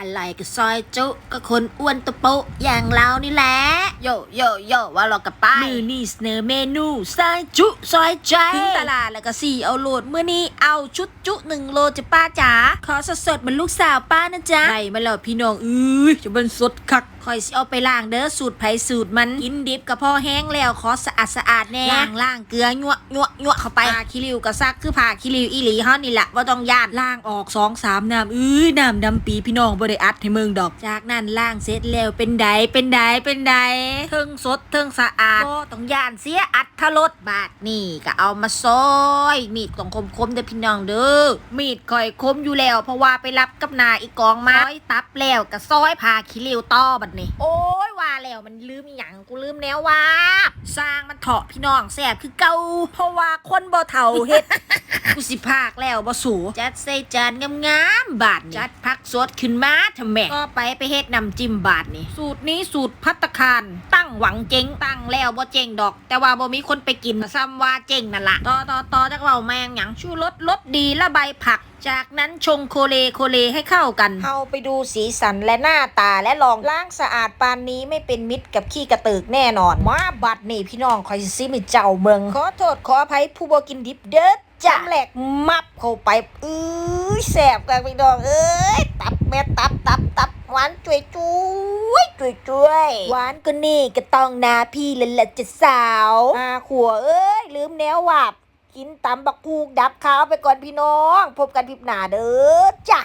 อะไรก็ซอยจุก็คนอ้วนตะโปะอย่างเรานี่แหละ โยโยโยว่าเรากับป้ายมือนี่เสนอเมนูซอยจุซอยใจถึงตลาดแล้วก็สี่เอาโหลดเมื่อนี้เอาชุดจุหนึ่งโลจะป้าจ๋าขอสดสดๆเหมือนลูกสาวป้านะจ๊ะได้มาแล้วพี่น้องเอ้ยจะเป็นสดคัก คอยสิเอาไปล้างเด้อสูตรไผสูตรมันกินดิบกับพ่อแห้งแล้วขอสะอาดสะอาดๆแน่ล้างล้างเกลือยั่วยั่วยั่วเข้าไปผ่าคิริวก็ซักคือผ่าคิริวอีหลีเฮานี่แหละว่าต้องย่านล้างออกสองสามน้ำอื้อน้ำดำปีพี่น้องบ่ได้อัดให้เมืองดอก จากนั้นล้างเสร็จแล้วเป็นไดเป็นไดเป็นไดเทิงสดเทิงสะอาดก็ต้องย่านเสียอัดทะลดบาดนี่ก็เอามาซอยมีดของคมๆเด้อพี่น้องเด้อมีดข่อยคมอยู่แล้ว เพราะว่าไปรับกับนาอีกองมาซอยตับแล้วก็ซอยผ่าคิริวต่อบัดนี่ โอ้ยว่าแล้วมันลืมอหย่างกูลืมแนวว่า สร้างมันเถาะพี่น้องแสบคือเก่าเพราะว่าคนบ่เฒ่าเฮ็ด กูสิพากแล้วบ่สูจัดใส่จานงามๆบาทนี่จัดผักสดขึ้นมาทำแม่ก็ไปไปเฮ็ดน้ำจิ้มบาทนี่สูตรนี้สูตรพัตตาคารตั้งหวังเจ๊งตั้งแล้วบ่เจ๊งดอก แต่ว่าบ่มีคนไปกินซ้ำว่าเจ๊งนั่นละต่อต่อต่อจากเว้าแมงหยังชูรสรสดีละใบผัก จากนั้นชงโคเลโคเลให้เข้ากันเฮาไปดูสีสันและหน้าตาและลองล้างสะอาดปานนี้ไม่เป็นมิตรกับขี้กระตือกแน่นอน มาบัดนี่พี่น้องคอยสิซิมิเจ้าเมืองขอโทษขออภัยผู้บ่กินดิบเด้อ จ้าแหลกมับเข้าไปอื้อแสบกันพี่น้องเอ้ยตับแม่ตับตับตับหวานจุยจุยจุยจุยหวานก็นี่ก็ต้องนาพี่เลยละจะสาวอาขัวเอ้ยลืมแนววับกินตำบักพูกดับขาวไปก่อนพี่น้อง พบกันพิบหน้าเด้อจ้ะ